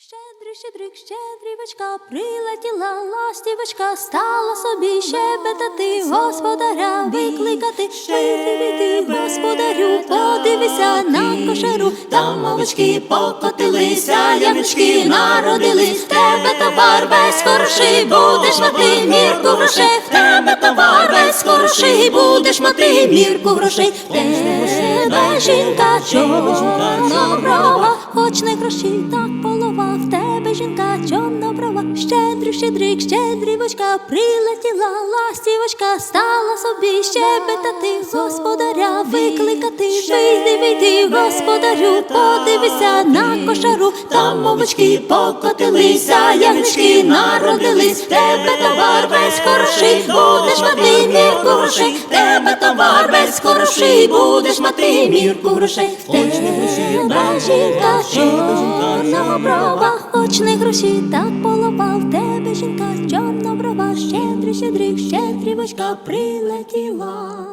Щедрий, щедрик, щедрівочка, прилетіла ластівочка, стала собі щебетати, господаря викликати, щедрий господарю, подивися на кошару, там мовички покотилися, ягнички народились, тебе товар весь хороший, будеш мати мірку грошей, в тебе товар весь хороший, будеш мати мірку грошей, в тебе жінка чорноброва, хоч не гроші, так полова, в тебе жінка чорноброва, щедрий, щедрик, щедрівочка, прилетіла ластівочка, стала собі щебетати, господаря викликати, вийди, вийди, господарю, подивися на кошару, там мовочки покотилися, ягнички народились, тебе товар весь хороший, будеш мати мірку грошей, тебе товар весь хороший, будеш мати мірку грошей, тебе жінка чорноброва, очних гроші, так полопав тебе жінка чорноброва, щедрі, щедрих, щедрівочка прилетіла.